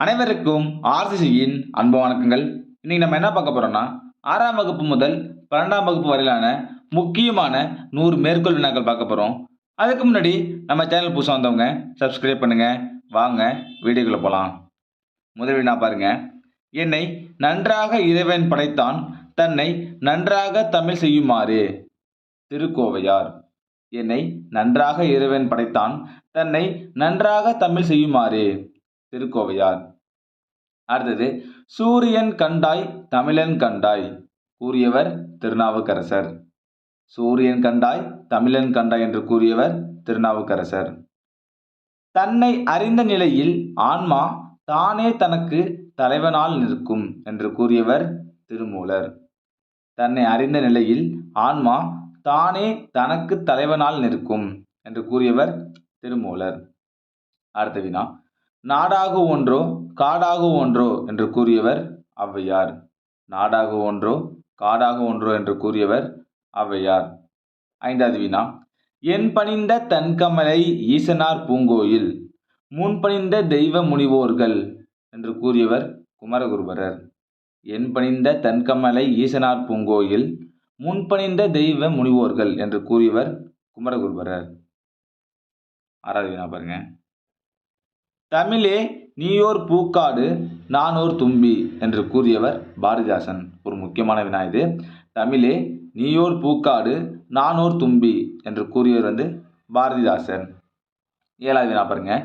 அனைவருக்கும் ஆர்சிசியின் அன்பு வணக்கங்கள். இன்னைக்கு நம்ம என்ன பார்க்க போறோம்னா ஆறாம் வகுப்பு முதல் பன்னெண்டாம் வகுப்பு வரையிலான முக்கியமான நூறு மேற்கோள் வினாக்கள் பார்க்க போறோம். அதுக்கு முன்னாடி நம்ம சேனல் புதுசாக வந்தவங்க சப்ஸ்கிரைப் பண்ணுங்க. வாங்க வீடியோக்குள்ள போகலாம் முதல் வினா பாருங்க. என்னை நன்றாக இறைவன் படைத்தான் தன்னை நன்றாக தமிழ் செய்யுமாறு. திருக்கோவையார். என்னை நன்றாக இறைவன் படைத்தான் தன்னை நன்றாக தமிழ் செய்யுமாறு. திருக்கோவையார். அடுத்தது சூரியன் கண்டாய் தமிழன் கண்டாய் கூறியவர் திருநாவுக்கரசர். சூரியன் கண்டாய் தமிழன் கண்டாய் என்று கூறியவர் திருநாவுக்கரசர். தன்னை அறிந்த நிலையில் ஆன்மா தானே தனக்கு தலைவனால் நிற்கும் என்று கூறியவர் திருமூலர். தன்னை அறிந்த நிலையில் ஆன்மா தானே தனக்கு தலைவனால் நிற்கும் என்று கூறியவர் திருமூலர். அடுத்த வினா நாடாக ஒன்றோ காடாக ஒன்றோ என்று கூறியவர் ஔவையார். நாடாக ஒன்றோ காடாக ஒன்றோ என்று கூறியவர் ஔவையார். ஐந்தாவது வினா என் பணிந்த தன்கமலை ஈசனார் பூங்கோயில் முன்பணிந்த தெய்வ முனிவோர்கள் என்று கூறியவர் குமரகுருபரர். என் பணிந்த தன்கமலை ஈசனார் பூங்கோயில் முன்பணிந்த தெய்வ முனிவோர்கள் என்று கூறியவர் குமரகுருபரர். ஆறாவது வினா பாருங்க. தமிழே நீயோர் பூக்காடு நானோர் தும்பி என்று கூறியவர் பாரதிதாசன். ஒரு முக்கியமான வினா இது. தமிழே நீயோர் பூக்காடு நானோர் தும்பி என்று கூறியவர் வந்து பாரதிதாசன். ஏழாவது வினா பாருங்க.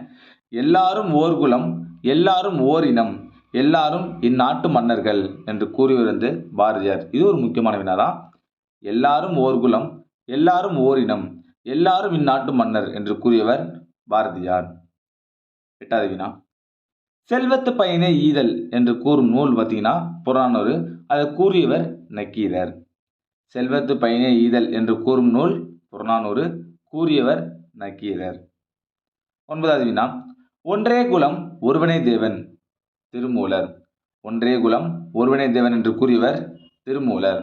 எல்லாரும் ஓர் குலம் எல்லாரும் ஓர் இனம் எல்லாரும் இந்நாட்டு மன்னர்கள் என்று கூறியவர் வந்து பாரதியார். இது ஒரு முக்கியமான வினா தான். எல்லாரும் ஓர் குலம் எல்லாரும் ஓர் இனம் எல்லாரும் இந்நாட்டு மன்னர் என்று கூறியவர் பாரதியார். எட்டாவது வினா செல்வத்து பயனே ஈதல் என்று கூறும் நூல் பார்த்தீங்கன்னா புறநானூறு அதை கூறியவர் நக்கீரர். செல்வத்து பயனே ஈதல் என்று கூறும் நூல் புறநானூறு கூறியவர் நக்கீரர். ஒன்பதாவது வினா ஒன்றே குலம் ஒருவனே தேவன் திருமூலர். ஒன்றே குலம் ஒருவனே தேவன் என்று கூறியவர் திருமூலர்.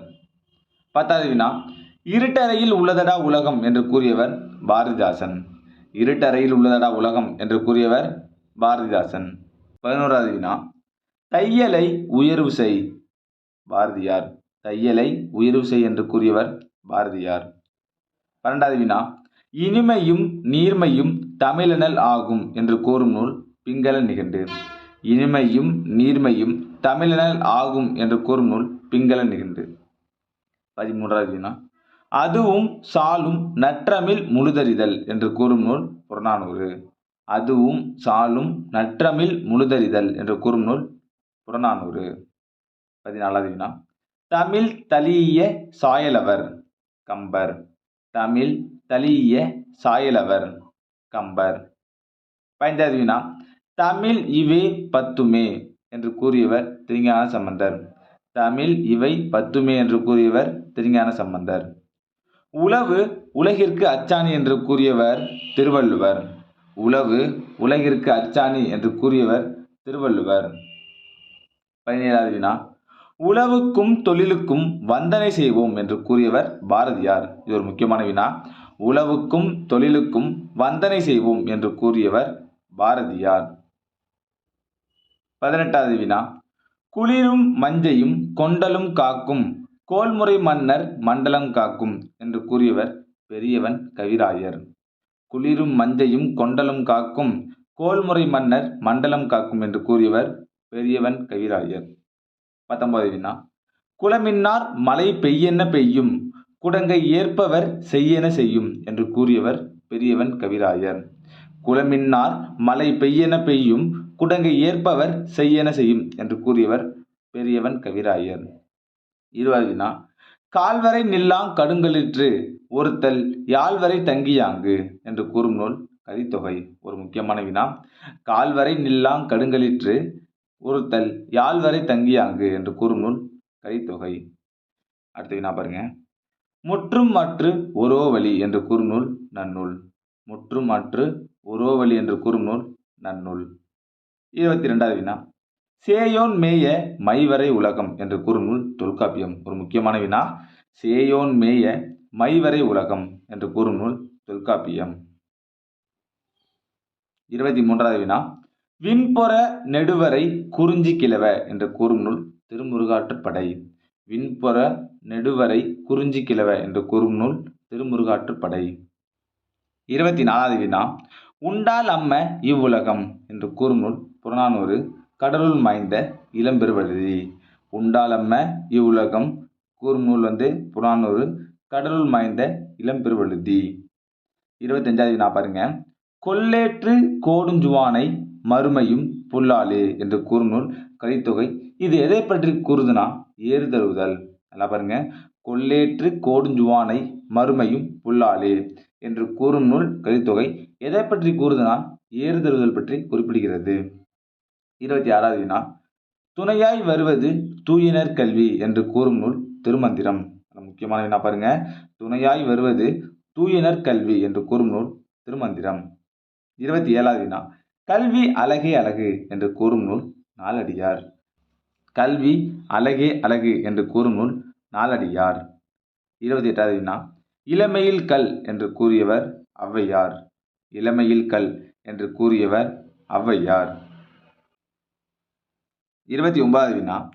பத்தாவது வினா இருட்டறையில் உள்ளதடா உலகம் என்று கூறியவர் பாரதிதாசன். இருட்டறையில் உள்ளதடா உலகம் என்று கூறியவர் பாரதிதாசன். பதினோராவது வினா தையலை உயர்வு செய். பாரதியார் தையலை உயர்வு செய் என்று கூறியவர் பாரதியார். பன்னெண்டாவது வினா இனிமையும் நீர்மையும் தமிழனல் ஆகும் என்று கூறும் நூல் பிங்கள நிகண்டு. இனிமையும் நீர்மையும் தமிழனல் ஆகும் என்று கூறும் நூல் பிங்கள நிகண்டு. பதிமூன்றாவது வினா அதுவும் சாலும் நற்றமிழ் முழுதறிதல் என்று கூறும் நூல் புறநானூறு. அதுவும் சாலும் நற்றமிழ் முழுதறிதல் என்று கூறும் நூல் புறநானூறு. பதினாலாவது வினா. தமிழ் தலிய சாயலவர் கம்பர். தமிழ் தலிய சாயலவர் கம்பர். பதினைந்தாவது வினா. தமிழ் இவை பத்துமே என்று கூறியவர் திருஞான சம்பந்தர். தமிழ் இவை பத்துமே என்று கூறியவர் திருஞான சம்பந்தர். உளவு உலகிற்கு அச்சாணி என்று கூறியவர் திருவள்ளுவர். உளவு உலகிற்கு அச்சாணி என்று கூறியவர் திருவள்ளுவர். பதினேழாவது வினா. உழவுக்கும் தொழிலுக்கும் வந்தனை செய்வோம் என்று கூறியவர் பாரதியார். இது ஒரு முக்கியமான வினா. உழவுக்கும் தொழிலுக்கும் வந்தனை செய்வோம் என்று கூறியவர் பாரதியார். பதினெட்டாவது வினா. குளிரும் மஞ்சையும் கொண்டலும் காக்கும் கோல்முறை மன்னர் மண்டலம் காக்கும் என்று கூறியவர் பெரியவன் கவிராயர். குளிரும் மஞ்சையும் கொண்டலும் காக்கும். கோல்முறை மன்னர் மண்டலம் காக்கும் என்று கூறியவர் பெரியவன் கவிராயர். பத்தொன்பது வினா. குளமின்னார் மழை பெய்யென பெய்யும்? குடங்கை ஏற்பவர் செய்யென செய்யும் என்று கூறியவர் பெரியவன் கவிராயர். குளமின்னார் மழை பெய்யென பெய்யும்? குடங்கை ஏற்பவர் செய்யென செய்யும் என்று கூறியவர் பெரியவன் கவிராயர். இருபது வினா. கால்வரை நில்லாங் கடுங்களிற்று ஒருத்தல் யாழ்வரை தங்கியாங்கு என்று கூறும் நூல் கதித்தொகை ஒரு முக்கியமான வினா. கால்வரை நில்லாங் கடுங்களிற்று ஒருத்தல் யாழ்வரை தங்கியாங்கு என்று கூறும் நூல் கதித்தொகை அடுத்த வினா பாருங்க. முற்றும் மற்று ஒரோ வழி என்று கூறும் நூல் நன்னூல். முற்றும் மற்று ஒரோ வழி என்று கூறும் நூல் நன்னூல். இருபத்தி ரெண்டாவது வினா. சேயோன் மேய மைவரை உலகம் என்று கூறும் நூல் தொல்காப்பியம். ஒரு முக்கியமான வினா. சேயோன் மேய மைவரை உலகம் என்று கூறும் நூல் தொல்காப்பியம். இருபத்தி மூன்றாவது வினா. விண்பொற நெடுவரை குறிஞ்சி கிழவ என்று கூறும் நூல் திருமுருகாற்றுப்படை விண்பொற நெடுவரை குறிஞ்சி கிழவ என்று கூறும் நூல் திருமுருகாற்றுப்படை இருபத்தி நாலாவது வினா. உண்டால் அம்ம இவ்வுலகம் என்று கூறும் நூல் புறநானூறு கடலுள் மாய்ந்த இளம்பெருவழுதி. உண்டால் அம்ம இவ்வுலகம் கூறும் நூல் வந்து புறநானூறு கடலுள் மாய்ந்த இளம்பெருவழுதி இருபத்தஞ்சாவது நான் பாருங்க. கொல்லேற்று கோடுஞ்சுவானை மறுமையும் புல்லாளு என்று கூறும் நூல் கலித்தொகை. இது எதை பற்றி கூறுதுன்னா ஏறுதழுவுதல். நல்லா பாருங்க. கொல்லேற்று கோடுஞ்சுவானை மறுமையும் புல்லாலே என்று கூறும் நூல் கலித்தொகை. எதை பற்றி கூறுதுன்னா ஏறுதழுவுதல் பற்றி குறிப்பிடுகிறது. இருபத்தி ஆறாவது வினா துணையாய் வருவது தூயினர் கல்வி என்று கூறும் நூல் திருமந்திரம். முக்கியமான என்ன பாருங்க? துணையாய் வருவது தூயினர் கல்வி என்று கூறும் நூல் திருமந்திரம். இருபத்தி ஏழாவது வினா. கல்வி அழகே அழகு என்று கூறும் நூல் நாலடியார். கல்வி அழகே அழகு என்று கூறும் நூல் நாலடியார். இருபத்தி எட்டாவது வினா. இளமையில் கல் என்று கூறியவர் ஔவையார். இளமையில் கல் என்று கூறியவர் ஔவையார். இருபத்தி ஒன்பதாவது வினா.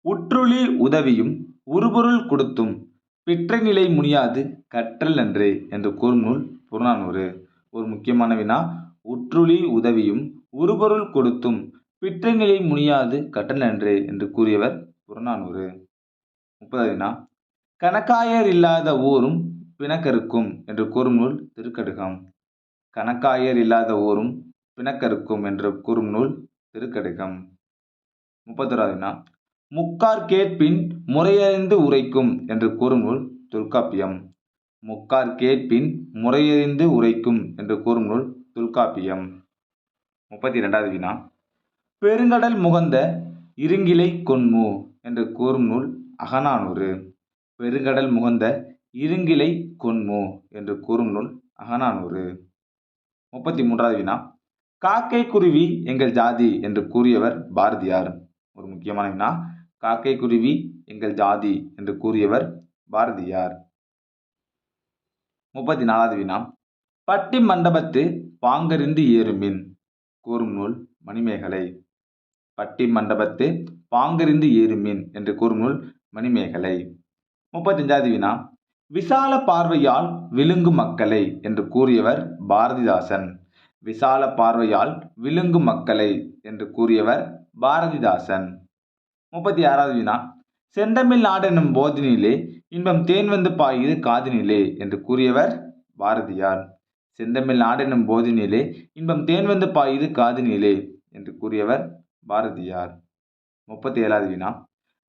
உற்றுளி உதவியும் உருபொருள் கொடுத்தும் பிற்றநிலை முனியாது கற்றல் அன்றே என்று கூறும் நூல் புறநானூறு. ஒரு முக்கியமான வினா உற்றுளி உதவியும் உருபொருள் கொடுத்தும் பிற்றநிலை முனியாது கற்றல் அன்றே என்று கூறியவர் புறநானூறு. முப்பதாவது வினா கணக்காயர் இல்லாத ஊரும் பிணக்கருக்கும் என்று கூறும் நூல் திருக்கடுகம். கணக்காயர் இல்லாத ஊரும் பிணக்கருக்கும் என்று கூறும் நூல் திருக்கடுகம். முப்பத்தொராவது வினா முக்கார் கேட்பின் முறையறிந்து உரைக்கும் என்று கூறும் நூல் தொல்காப்பியம். முக்கார் கேட்பின் முறையறிந்து உரைக்கும் என்று கூறும் நூல் தொல்காப்பியம். முப்பத்தி ரெண்டாவது வினா. பெருங்கடல் முகந்த இருங்கிலை கொன்மு என்று கூறும் நூல் அகநானூறு. பெருங்கடல் முகந்த இருங்கிலை கொன்மு என்று கூறும் நூல் அகநானூறு. முப்பத்தி மூன்றாவது வினா. காக்கை குருவி எங்கள் ஜாதி என்று கூறியவர் பாரதியார். ஒரு முக்கியமான வினா. காக்கை குருவி எங்கள் ஜாதி என்று கூறியவர் பாரதியார். முப்பத்தி நாலாவது வினா பட்டி மண்டபத்து பாங்கறிந்து ஏறுமின் கூறும் நூல் மணிமேகலை. பட்டி மண்டபத்து பாங்கறிந்து ஏறுமின் என்று கூறும் நூல் மணிமேகலை. முப்பத்தஞ்சாவது வினா விசால பார்வையால் விழுங்கும் மக்களை என்று கூறியவர் பாரதிதாசன். விசால பார்வையால் விழுங்கும் மக்களை என்று கூறியவர் பாரதிதாசன். முப்பத்தி ஆறாவது வினா செந்தமிழ் நாடெனும் போதினிலே இன்பம் தேன் வந்து பாயுது காதினிலே என்று கூறியவர் பாரதியார். செந்தமிழ் நாடெனும் போதினிலே இன்பம் தேன் வந்து பாயுது காதினிலே என்று கூறியவர் பாரதியார். முப்பத்தி ஏழாவது வினா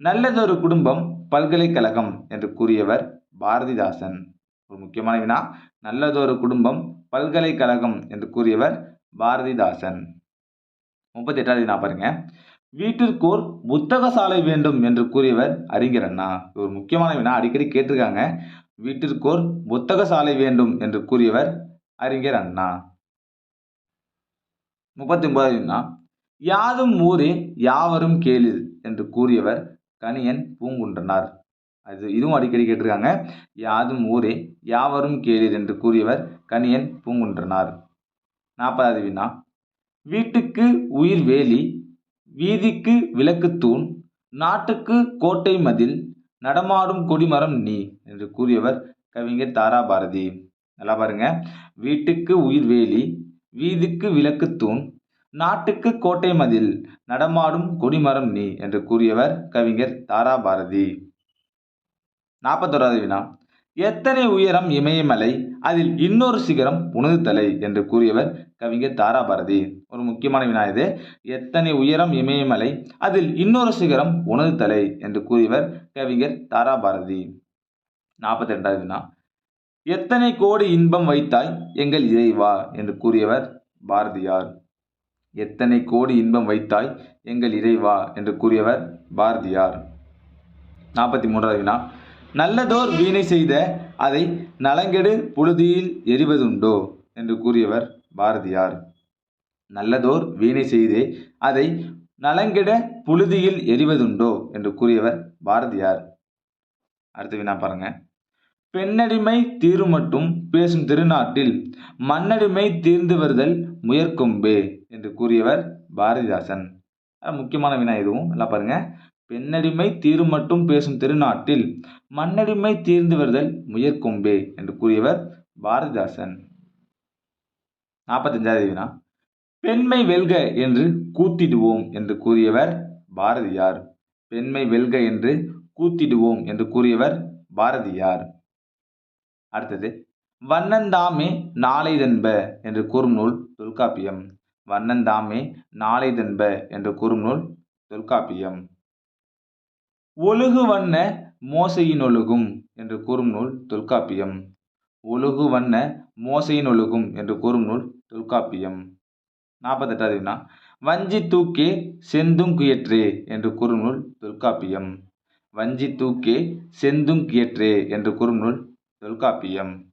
நல்லதொரு குடும்பம் பல்கலைக்கழகம் என்று கூறியவர் பாரதிதாசன். ஒரு முக்கியமான வினா நல்லதொரு குடும்பம் பல்கலைக்கழகம் என்று கூறியவர் பாரதிதாசன். முப்பத்தி எட்டாவது வினா பாருங்க. வீட்டிற்கோர் புத்தக சாலை வேண்டும் என்று கூறியவர் அறிஞர் அண்ணா. ஒரு முக்கியமான வினா அடிக்கடி கேட்டிருக்காங்க. வீட்டிற்கோர் புத்தக சாலை வேண்டும் என்று கூறியவர் அறிஞர் அண்ணா. முப்பத்தி ஒன்பதாவது வினா யாதும் ஊரே யாவரும் கேளிர் என்று கூறியவர் கணியன் பூங்குன்றனார். அது இதுவும் அடிக்கடி கேட்டிருக்காங்க. யாதும் ஊரே யாவரும் கேளிர் என்று கூறியவர் கணியன் பூங்குன்றனார். நாற்பதாவது வினா வீட்டுக்கு உயிர் வேலி வீதிக்கு விளக்குத்தூண் நாட்டுக்கு கோட்டை மதில் நடமாடும் கொடிமரம் நீ என்று கூறியவர் கவிஞர் தாரா பாரதி நல்லா பாருங்க. வீட்டுக்கு உயிர் வேலி வீதிக்கு விளக்குத்தூண் நாட்டுக்கு கோட்டை மதில் நடமாடும் கொடிமரம் நீ என்று கூறியவர் கவிஞர் தாராபாரதி. நாற்பத்தோராவது வினா. எத்தனை உயரம் இமயமலை அதில் இன்னொரு சிகரம் உனது தலை என்று கூறியவர் கவிஞர் தாராபாரதி. ஒரு முக்கியமான வினா இது. எத்தனை உயரம் இமயமலை அதில் இன்னொரு சிகரம் உனது தலை என்று கூறியவர் கவிஞர் தாராபாரதி. நாற்பத்தி ரெண்டாவது வினா. எத்தனை கோடி இன்பம் வைத்தாய் எங்கள் இறைவா என்று கூறியவர் பாரதியார். எத்தனை கோடி இன்பம் வைத்தாய் எங்கள் இறைவா என்று கூறியவர் பாரதியார். நாற்பத்தி மூன்றாவது வினா. நல்லதோர் வீணை செய்த அதை நலங்கெடு புழுதியில் எரிவதுண்டோ? என்று கூறியவர் பாரதியார். நல்லதோர் வீணை செய்தே அதை நலங்கெட புழுதியில் எரிவதுண்டோ? என்று கூறியவர் பாரதியார். அடுத்த வினா பாருங்க. பெண்ணடிமை தீருமட்டும் பேசும் திருநாட்டில் மண்ணடிமை தீர்ந்து வருதல் முயற்கொம்பே என்று கூறியவர் பாரதிதாசன். முக்கியமான வினா இதுவும் நல்லா பாருங்க. பெண்ணடிமை தீரும் மட்டும் பேசும் திருநாட்டில் மண்ணடிமை தீர்ந்து வருதல் முயற்கொம்பே என்று கூறியவர் பாரதிதாசன். நாற்பத்தஞ்சாவது வினா பெண்மை வெல்க என்று கூத்திடுவோம் என்று கூறியவர் பாரதியார். பெண்மை வெல்க என்று கூத்திடுவோம் என்று கூறியவர் பாரதியார். அடுத்தது வண்ணந்தாமே நாளைதன்ப என்று கூறும் நூல் தொல்காப்பியம். வண்ணந்தாமே நாளைதன்ப என்று கூறும் நூல் தொல்காப்பியம். ஒழுகு வண்ண மோசையினொழுகும் என்று கூறும் நூல் தொல்காப்பியம். ஒழுகு வண்ண மோசையினொழுகும் என்று கூறும் நூல் தொல்காப்பியம். நாற்பத்தெட்டாவது வினா. வஞ்சி தூக்கே செந்துங்குயற்றே என்று கூறும் நூல் தொல்காப்பியம். வஞ்சி தூக்கே செந்துங்கியற்றே என்று கூறும் நூல் தொல்காப்பியம்.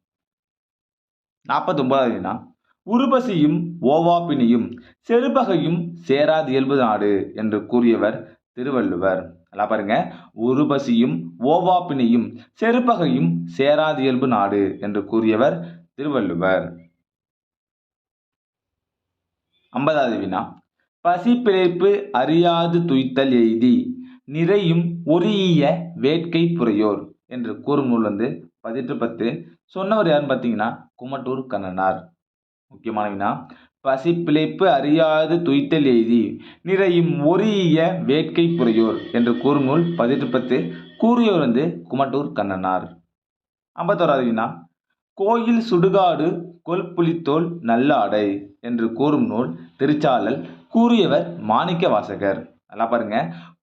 நாற்பத்தொன்பதாவது வினா. உருபசியும் ஓவாப்பினியும் செருபகையும் சேராது இயல்பு நாடு என்று கூறியவர் திருவள்ளுவர். நல்லா பாருங்க. உருபசியும் ஓவாப்பினியும் செருப்பகையும் சேராது இயல்பு நாடு என்று கூறியவர் திருவள்ளுவர். ஐம்பதாவது வினா. பசி பிழைப்பு அறியாது துய்த்தல் எய்தி நிறையும் ஒரிய வேட்கை புரையோர் என்று கூறும் நூல் வந்து பதிற்று பத்து. சொன்னவர் யாருன்னு பார்த்தீங்கன்னா குமட்டூர் கண்ணனார். முக்கியமான வினா. பசி பிழைப்பு அறியாது துய்த்தல் எய்தி நிறையும் ஒரிய வேட்கை புரையோர் என்று கூறும் நூல் பதிற்று பத்து கூறியோர் வந்து குமட்டூர் கண்ணனார். ஐம்பத்தோராவது வினா கோயில் சுடுகாடு கொல்புலித்தோல் நல்லாடை என்று கூறும் நூல் திருச்சாளல் கூறியவர் மாணிக்க வாசகர். நல்லா பாருங்க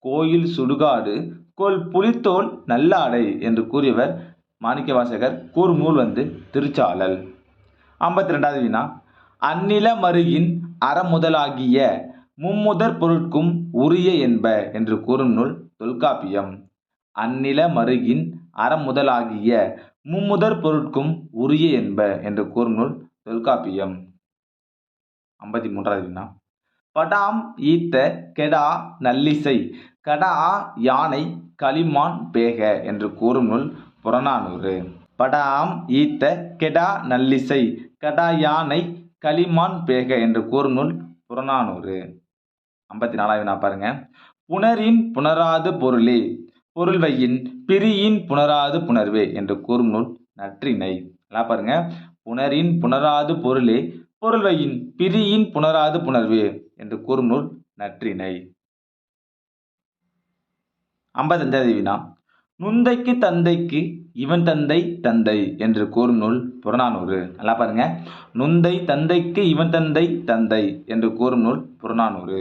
கோயில் சுடுகாடு கொல் புலித்தோல் நல்லாடை என்று கூறியவர் மாணிக்க வாசகர் கூறும் நூல் வந்து திருச்சாளல். ஐம்பத்தி ரெண்டாவது வினா அந்நில மருகின் அறமுதலாகிய மும்முதற் பொருட்கும் உரிய என்ப என்று கூறும் நூல் தொல்காப்பியம். அந்நில மருகின் அறமுதலாகிய மும்முதற் பொருட்கும் உரிய என்ப என்று கூறும் நூல் தொல்காப்பியம். ஐம்பத்தி மூன்றாவது வினா. படாம் ஈத்த கெடா நல்லிசை கடா யானை களிமான் பேக என்று கூறும் நூல் புறநானூறு. படாம் ஈத்த கெடா நல்லிசை கடா யானை களிமான் பேக என்று கூறும் நூல் புறநானூறு. ஐம்பத்தி நாலாவது வினா பாருங்க. புணரின் புணராது பொருளே பொருள்வையின் பிரியின் புணராது புணர்வே என்று கூறும் நூல் நற்றினை நல்லா பாருங்க. புணரின் புணராது பொருளே பொருள்வையின் பிரியின் புணராது புணர்வே என்று கூறும் நூல் நற்றினை ஐம்பத்தஞ்சாவது வினா. நுந்தைக்கு தந்தைக்கு இவன் தந்தை தந்தை என்று கூறும் நூல் புறநானூறு. நல்லா பாருங்க. நுந்தை தந்தைக்கு இவன் தந்தை தந்தை என்று கூறும் நூல் புறநானூறு.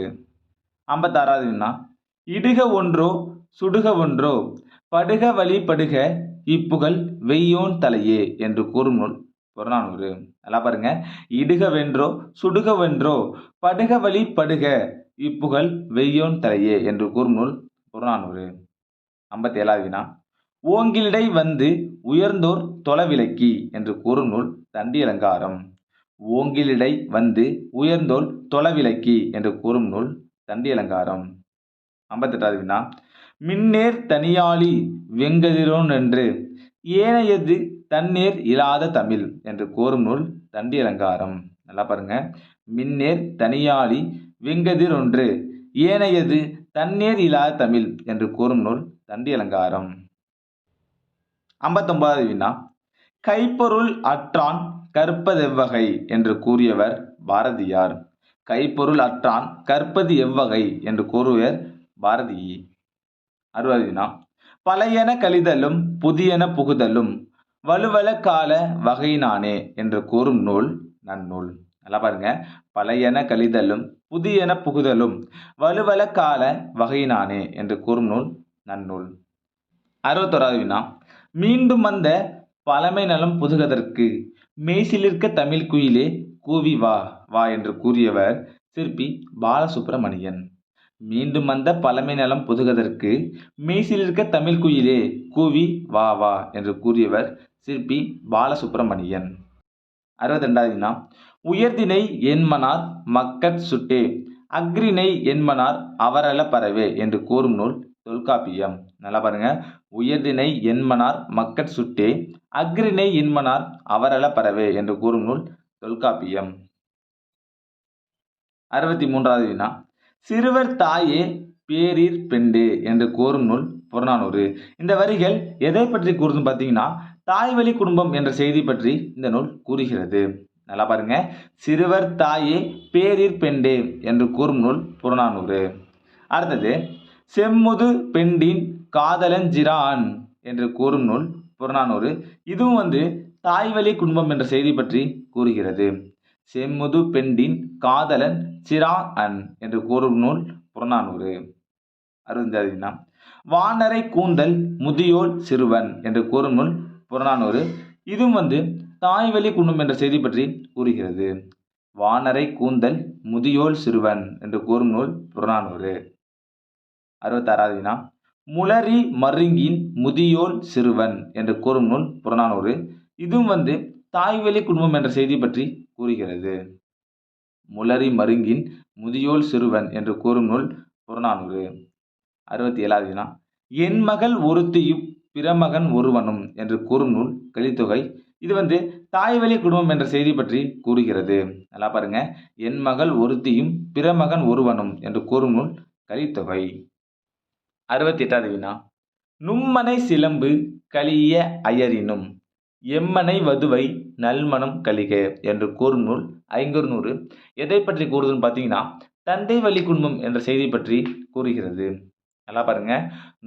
ஐம்பத்தாறாவது வினா. இடுக ஒன்றோ சுடுக ஒன்றோ படுக வழி படுக இப்புகழ் வெய்யோன் தலையே என்று கூறும் நூல் புறநானூறு. நல்லா பாருங்க. இடுக வென்றோ சுடுக வென்றோ படுக வழி படுக இப்புகழ் வெய்யோன் தலையே என்று கூறும் நூல் புறநானூறு. ஐம்பத்தி ஏழாவது வினா. ஓங்கிலிடை வந்து உயர்ந்தோர் தொலைவிலக்கி என்று கூறும் நூல் தண்டி அலங்காரம் ஓங்கிலிடை வந்து உயர்ந்தோர் தொலைவிலக்கி என்று கூறும் நூல் தண்டி அலங்காரம் ஐம்பத்தெட்டாவது வினா. மின்னேர் தனியாளி வெங்கதிரோன் என்று ஏனையது தன்னேர் இல்லாத தமிழ் என்று கூறும் நூல் தண்டி அலங்காரம் நல்லா பாருங்க. மின்னேர் தனியாளி வெங்கதிர் ஒன்று ஏனையது தன்னேர் இல்லாத தமிழ் என்று கூறும் நூல் தண்டி அலங்காரம் ஐம்பத்தொன்பதாவது வினா. கைப்பொருள் அற்றான் கற்பது எவ்வகை? என்று கூறியவர் பாரதியார். கைப்பொருள் அற்றான் கற்பது எவ்வகை? என்று கூறுவர் பாரதி. அறுபது வினா. பழையன கழிதலும் புதியன புகுதலும் வலுவல கால வகையினானே என்று கூறும் நூல் நன்னூல். நல்லா பாருங்க. பழையன கழிதலும் புதியன புகுதலும் வலுவல கால வகையினானே என்று கூறும் நூல் நன்னூல். அறுபத்தோராவது வினா. மீண்டும் வந்த பழமை நலம் புதுகதற்கு மெய்சிலிருக்க தமிழ் குயிலே கூவி வா வா என்று கூறியவர் சிற்பி பாலசுப்பிரமணியன் மீண்டும் வந்த பழமை நலம் புதுகதற்கு மெய்சிலிருக்க தமிழ் குயிலே கூவி வா வா என்று கூறியவர் சிற்பி பாலசுப்பிரமணியன் அறுபத்தி ரெண்டாவது வினா உயர்தினை என்மனார் மக்கட் சுட்டே அக்ரிணை என்மனார் அவரல பறவே என்று கூறும் நூல் தொல்காப்பியம். நல்லா பாருங்க. உயர்தினை என்மனார் மக்கட் சுட்டே அக்ரிணை இன்மனார் அவரல பறவை என்று கூறும் நூல் தொல்காப்பியம். அறுபத்தி மூன்றாவது வினா. சிறுவர் தாயே பேரீர் பெண்டு என்று கூறும் நூல் புறநானூறு. இந்த வரிகள் எதை பற்றி கூறுதுன்னு பார்த்தீங்கன்னா தாய்வழி குடும்பம் என்ற செய்தி பற்றி இந்த நூல் கூறுகிறது. நல்லா பாருங்க. சிறுவர் தாயே பேரீர் பெண்டே என்று கூறும் நூல் புறநானூறு. அடுத்தது செம்முது பெண்டின் காதலஞ்சிரான் என்று கூறும் நூல் புறநானூறு. இதுவும் வந்து தாய்வழி குடும்பம் என்ற செய்தி பற்றி கூறுகிறது. செம்முது பெண்டின் காதலன் சிரா அன் என்று கூறும் நூல் புறநானூறு. அருந்தாதினா வானரை கூந்தல் முதியோல் சிறுவன் என்று கூறும் நூல் புறநானூறு. இதுவும் வந்து தாய்வழி குடும்பம் என்ற செய்தி பற்றி கூறுகிறது. வானரை கூந்தல் முதியோல் சிறுவன் என்று கூறும் நூல் புறநானூறு. அறுபத்தாறாவது வினா. முளரி மருங்கின் முதியோல் சிறுவன் என்று கூறும் நூல் புறநானூறு. இதுவும் வந்து தாய்வழி குடும்பம் என்ற செய்தி பற்றி கூறுகிறது. முளரி மருங்கின் முதியோல் சிறுவன் என்று கூறும் நூல் புறநானூறு. அறுபத்தி ஏழாவது வினா. என் மகள் ஒருத்தியும் பிறமகன் ஒருவனும் என்று கூறும் நூல் கலித்தொகை. இது வந்து தாய்வழி குடும்பம் என்ற செய்தி பற்றி கூறுகிறது. நல்லா பாருங்க. என் மகள் ஒருத்தியும் பிறமகன் ஒருவனும் என்று கூறும் நூல் கலித்தொகை. அறுபத்தி எட்டாவது வினா. நும்மனை சிலம்பு கலிய அயரினும் எம்மனை வதுவை நல்மணம் கலிக என்று கூறும் நூல் ஐங்குறு நூறு. எதை பற்றி கூறுதுன்னு பார்த்தீங்கன்னா தந்தை வழி குடும்பம் என்ற செய்தி பற்றி கூறுகிறது. நல்லா பாருங்க.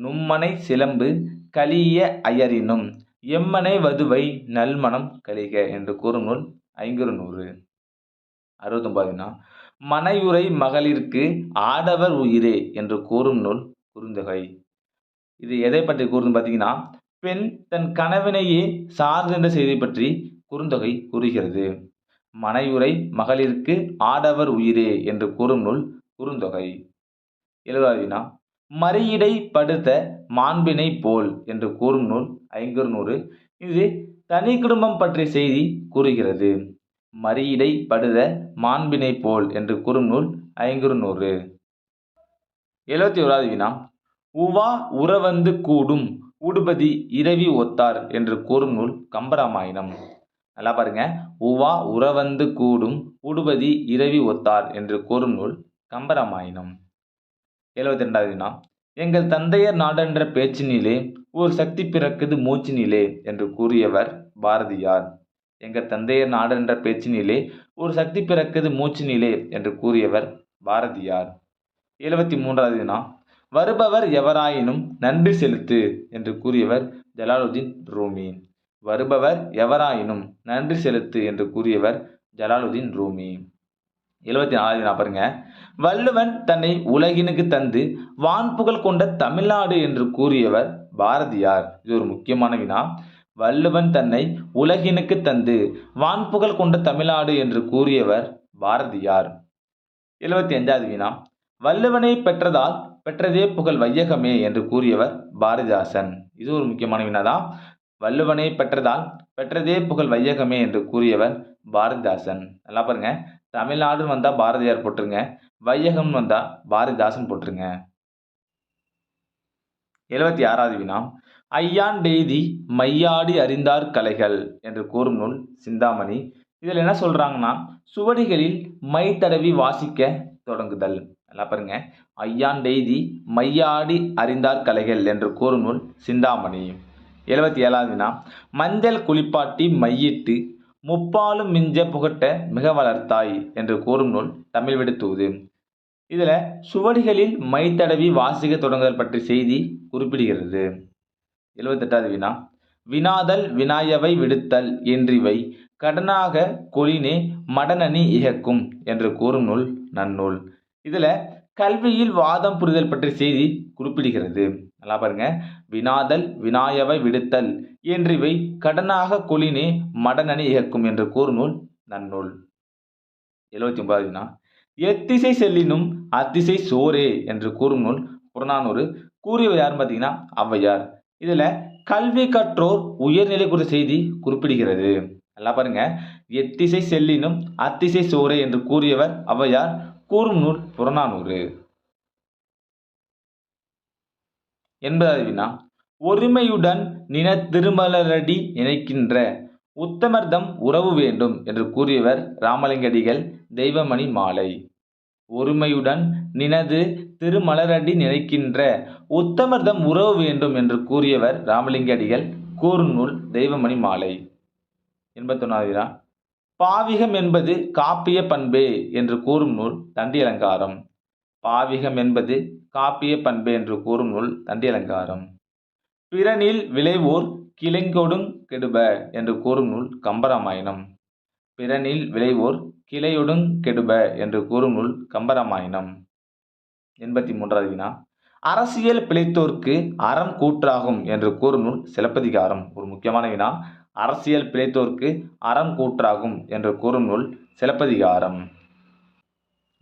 நும்மனை சிலம்பு கலிய அயரினும் எம்மனை வதுவை நல்மணம் கலிக என்று கூறும் நூல் ஐங்குறு நூறு. அறுபத்தொன்பதுனா மனையுரை மகளிர்க்கு ஆடவர் உயிரே என்று கூறும் நூல் குறுந்தொகை. இது எதை பற்றி கூறுதுன்னு பார்த்தீங்கன்னா பெண் தன் கணவனையே சார்ந்த செய்தி பற்றி குறுந்தொகை கூறுகிறது. மனையுறை மகளிருக்கு ஆடவர் உயிரே என்று கூறும் நூல் குறுந்தொகை. எழுதாவினா மறியிடை படுத்த மாண்பினை போல் என்று கூறும் நூல் ஐங்குறுநூறு இது தனி குடும்பம் பற்றிய செய்தி கூறுகிறது. மறியிடை படுத மாண்பினை போல் என்று கூறும் நூல் ஐங்குறுநூறு எழுபத்தி ஓராவது வினா உவா உறவந்து கூடும் உடுபதி இரவி ஒத்தார் என்று கூறும் நூல் கம்பராமாயணம். நல்லா பாருங்க. உவா உறவந்து கூடும் உடுபதி இரவி ஒத்தார் என்று கூறும் நூல் கம்பராமாயணம். எழுபத்தி ரெண்டாவது வினா எங்கள் தந்தையர் நாடென்ற பேச்சினிலே ஒரு சக்தி பிறக்குது மூச்சினிலே என்று கூறியவர் பாரதியார். எங்கள் தந்தையர் நாடென்ற பேச்சினிலே ஒரு சக்தி பிறக்குது மூச்சினிலே என்று கூறியவர் பாரதியார். எழுபத்தி மூன்றாவது வினா வருபவர் எவராயினும் நன்றி செலுத்து என்று கூறியவர் ஜலாலுதீன் ரூமி. வருபவர் எவராயினும் நன்றி செலுத்து என்று கூறியவர் ஜலாலுதீன் ரூமி. எழுபத்தி நாலாவது நான் பாருங்க. வள்ளுவன் தன்னை உலகினுக்கு தந்து வான்புகழ் கொண்ட தமிழ்நாடு என்று கூறியவர் பாரதியார். இது ஒரு முக்கியமான வினா. வள்ளுவன் தன்னை உலகினுக்கு தந்து வான்புகழ் கொண்ட தமிழ்நாடு என்று கூறியவர் பாரதியார். எழுபத்தி அஞ்சாவது வினா. வள்ளுவனை பெற்றதால் பெற்றதே புகழ் வையகமே என்று கூறியவர் பாரதிதாசன். இது ஒரு முக்கியமான வினாதான் வள்ளுவனை பெற்றதால் பெற்றதே புகழ் வையகமே என்று கூறியவர் பாரதிதாசன். நல்லா பாருங்க. தமிழ்நாடுன்னு வந்தால் பாரதியார் போட்டுருங்க. வையகம்னு வந்தால் பாரதிதாசன் போட்டுருங்க. எழுபத்தி ஆறாவது வினா. ஐயான் டெய்தி மையாடி அறிந்தார் கலைகள் என்று கூறும் நூல் சிந்தாமணி. இதில் என்ன சொல்கிறாங்கன்னா சுவடிகளில் மை தடவி வாசிக்க தொடங்குதல். நல்லா பாருங்க. ஐயான் டெய்தி மையாடி அறிந்தார் கலைகள் என்று கூறும் நூல் சிந்தாமணி. எழுபத்தி ஏழாவது வினா மஞ்சள் குளிப்பாட்டி மையிட்டு முப்பாலும் மிஞ்ச புகட்ட மிக வளர்த்தாய் என்று கூறும் நூல் தமிழ் விடுத்தூது. இதில் சுவடிகளில் மை தடவி வாசிக்க தொடங்குதல் பற்றிய செய்தி குறிப்பிடுகிறது. எழுபத்தெட்டாவது வினா வினாதல் வினாயவை விடுத்தல் என்றிவை கடனாக கொளினே மடனணி இயக்கும் என்று கூறும் நூல் நன்னூல். இதில் கல்வியில் வாதம் புரிதல் பற்றிய செய்தி குறிப்பிடுகிறது. நல்லா பாருங்க. வினாதல் வினாயவை விடுத்தல் என்றிவை கடனாக கொளினே மடனணி இயக்கும் என்று கூறும் நூல் நன்னூல். எழுபத்தி ஒன்பதாவது வினா. எத்திசை செல்லினும் அத்திசை சோரே என்று கூறும் நூல் புறநானூறு. கூறியவர் யாருன்னு பார்த்தீங்கன்னா ஔவையார். இதில் கல்வி கற்றோர் உயர்நிலை குறித்த செய்தி குறிப்பிடுகிறது. நல்லா பாருங்க. எத்திசை செல்லினும் அத்திசை சோரே என்று கூறியவர் ஔவையார். கூறும் நூல் புறநானூறு. என்பதாவது வினா ஒருமையுடன் நின திருமலரடி நினைக்கின்ற உத்தமர்தம் உறவு வேண்டும் என்று கூறியவர் ராமலிங்கடிகள் தெய்வமணி மாலை. ஒருமையுடன் நினது திருமலரடி நினைக்கின்ற உத்தமர்தம் உறவு வேண்டும் என்று கூறியவர் ராமலிங்க அடிகள் கூறுநூல் தெய்வமணி மாலை. எண்பத்தொன்னாவது வினா பாவிகம் என்பது காப்பிய பண்பே என்று கூறும் நூல் தண்டியலங்காரம். பாவிகம் என்பது காப்பிய பண்பே என்று கூறும் நூல் தண்டியலங்காரம். பிறனில் விளைவோர் கிளைங்கொடுங் கெடுப என்று கூறும் நூல் கம்பராமாயணம். பிறனில் விளைவோர் கிளையொடுங் கெடுப என்று கூறும் நூல் கம்பராமாயணம். எண்பத்தி மூன்றாவது வினா அரசியல் பிழைத்தோர்க்கு அறம் கூற்றாகும் என்று கூறும் நூல் சிலப்பதிகாரம். ஒரு முக்கியமான வினா அரசியல் பிழைத்தோர்க்கு அறம் கூற்றாகும் என்று கூறும் நூல் சிலப்பதிகாரம்.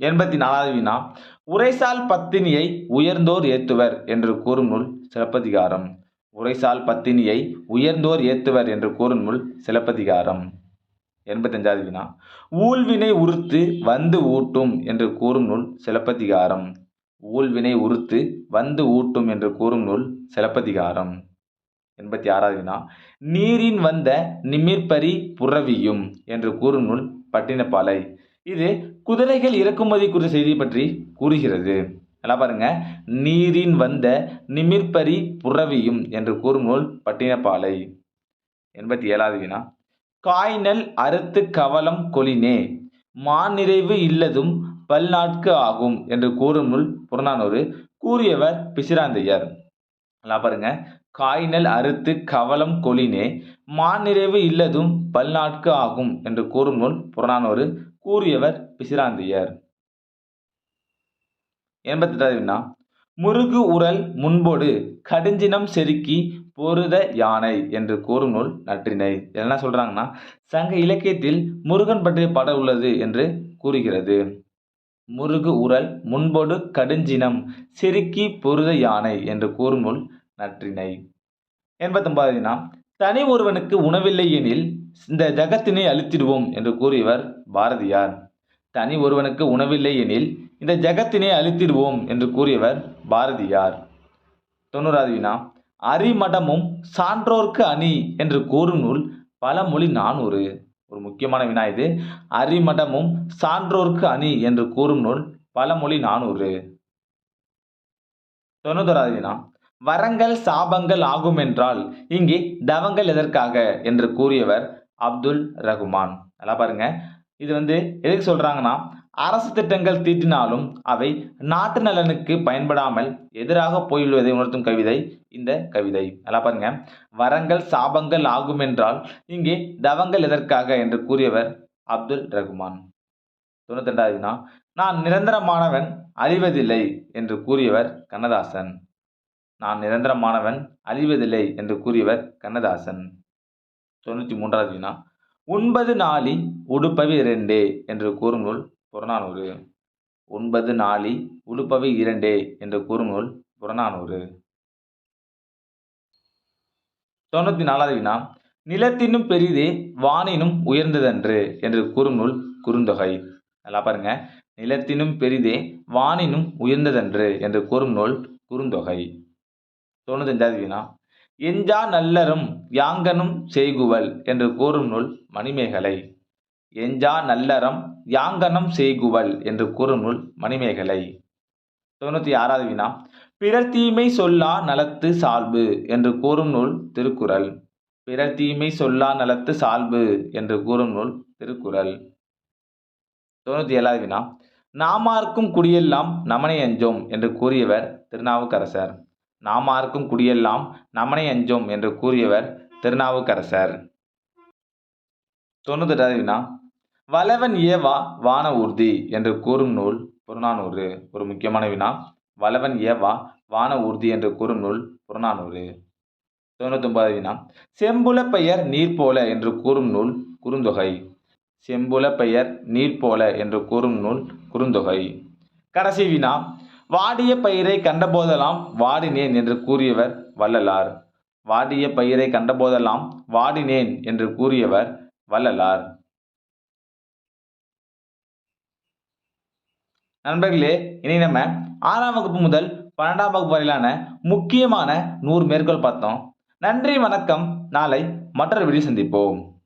எண்பத்தி நாலாவது வினா உரைசால் பத்தினியை உயர்ந்தோர் ஏத்துவர் என்று கூறும் நூல் சிலப்பதிகாரம். உரைசால் பத்தினியை உயர்ந்தோர் ஏத்துவர் என்று கூறும் நூல் சிலப்பதிகாரம். எண்பத்தஞ்சாவது வினா ஊழ்வினை உறுத்து வந்து ஊட்டும் என்று கூறும் நூல் சிலப்பதிகாரம். ஊழ்வினை உறுத்து வந்து ஊட்டும் என்று கூறும் நூல் சிலப்பதிகாரம். எண்பத்தி ஆறாவது வினா. நீரின் வந்த நிமிர்பரி புறவியும் என்று கூறும் நூல் பட்டினப்பாலை. இது குதிரைகள் இறக்குமதி குறித்த செய்தி பற்றி கூறுகிறது. நல்லா பாருங்க. நீரின் வந்த நிமிர்பரி புறவியும் என்று கூறும் நூல் பட்டினப்பாலை. எண்பத்தி ஏழாவது வினா. காய்நல் அறுத்து கவலம் கொளினே மாநிறைவு இல்லதும் பல்நாட்கு ஆகும் என்று கூறும் நூல் புறநானூறு. கூறியவர் பிசிராந்தையர். நல்லா பாருங்க. காய்நல் அறுத்து கவலம் கொளினே மாநிறைவு இல்லதும் பல்நாட்கு ஆகும் என்று கூறும் நூல் புறநானூறு கூறியவர் பிசிராந்தியர். எண்பத்தெட்டாவது வினா. முருகு உரல் முன்போடு கடுஞ்சினம் செருக்கி பொருத யானை என்று கூறும் நூல் நற்றினை என்ன சொல்றாங்கன்னா சங்க இலக்கியத்தில் முருகன் பற்றிய பாடல் உள்ளது என்று கூறுகிறது. முருகு உரல் முன்போடு கடுஞ்சினம் செருக்கி பொருத யானை என்று கூறும் நூல் நற்றினை. எண்பத்தொன்பதாவது வினா தனி ஒருவனுக்கு உணவில்லை எனில் இந்த ஜகத்தினை அழித்திடுவோம் என்று கூறியவர் பாரதியார். தனி ஒருவனுக்கு உணவில்லை எனில் இந்த ஜகத்தினை அழித்திடுவோம் என்று கூறியவர் பாரதியார். தொண்ணூறாவது வினா அரிமடமும் சான்றோர்க்கு அணி என்று கூறும் நூல் பழமொழி நானூறு. ஒரு முக்கியமான வினா இது. அரிமடமும் சான்றோர்க்கு அணி என்று கூறும் நூல் பழமொழி நானூறு. தொண்ணூத்தோராவது வினா வரங்கள் சாபங்கள் ஆகுமென்றால் இங்கே தவங்கள் எதற்காக என்று கூறியவர் அப்துல் ரகுமான். நல்லா பாருங்க. இது வந்து எதுக்கு சொல்றாங்கன்னா அரசு திட்டங்கள் தீட்டினாலும் அவை நாட்டு நலனுக்கு பயன்படாமல் எதிராக போயுள்ளதை உணர்த்தும் கவிதை இந்த கவிதை. நல்லா பாருங்க. வரங்கள் சாபங்கள் ஆகுமென்றால் இங்கே தவங்கள் எதற்காக என்று கூறியவர் அப்துல் ரகுமான். தொண்ணூத்தி ரெண்டாவது நான் நிரந்தரமானவன் அறிவதில்லை என்று கூறியவர் கண்ணதாசன். நான் நிரந்தரமானவன் அழிவதில்லை என்று கூறியவர் கண்ணதாசன். தொண்ணூற்றி மூன்றாவது வினா ஒன்பது நாளி உடுப்பவி இரண்டே என்று கூறும் நூல் புறநானூறு. ஒன்பது நாளி உடுப்பவி இரண்டே என்று கூறும் நூல் புறநானூறு. தொண்ணூற்றி நாலாவது வினா நிலத்தினும் பெரிதே வானினும் உயர்ந்ததன்று என்று கூறும் நூல் குறுந்தொகை. நல்லா பாருங்க. நிலத்தினும் பெரிதே வானினும் உயர்ந்ததன்று என்று கூறும் நூல் குறுந்தொகை. தொண்ணூத்தஞ்சாவது வினா எஞ்சா நல்லரும் யாங்கனும் செய்குவல் என்று கூறும் நூல் மணிமேகலை. எஞ்சா நல்லறம் யாங்கனம் செய்குவல் என்று கூறும் நூல் மணிமேகலை. தொண்ணூற்றி ஆறாவது வினா பிறர் தீமை சொல்லா நலத்து சால்பு என்று கூறும் நூல் திருக்குறள். பிறர் தீமை சொல்லா நலத்து சால்பு என்று கூறும் நூல் திருக்குறள். தொண்ணூற்றி ஏழாவது வினா நாமார்க்கும் குடியெல்லாம் நமனை அஞ்சோம் என்று கூறியவர் திருநாவுக்கரசர். நாமார்க்கும் குடியெல்லாம் நமனை அஞ்சோம் என்று கூறியவர் திருநாவுக்கரசர். தொண்ணூத்தெட்டாவது வினா வளவன் ஏவா வான ஊர்தி என்று கூறும் நூல் புறநானூறு. ஒரு முக்கியமான வினா வளவன் ஏவா வான ஊர்தி என்று கூறும் நூல் புறநானூறு. தொண்ணூத்தொன்பதாவது வினா செம்புல பெயர் நீர் போல என்று கூறும் நூல் குறுந்தொகை. செம்புல பெயர் நீர் போல என்று கூறும் நூல் குறுந்தொகை. கடைசி வினா வாடிய பயிரை கண்டபோதெல்லாம் வாடினேன் என்று கூறியவர் வள்ளலார். வாடிய பயிரை கண்டபோதெல்லாம் வாடினேன் என்று கூறியவர் வள்ளலார். நண்பர்களே இனி நம்ம ஆறாம் வகுப்பு முதல் பன்னெண்டாம் வகுப்பு வரையிலான முக்கியமான நூறு மேற்கோள் பார்த்தோம். நன்றி வணக்கம். நாளை மற்றொரு வீடியோ சந்திப்போம்.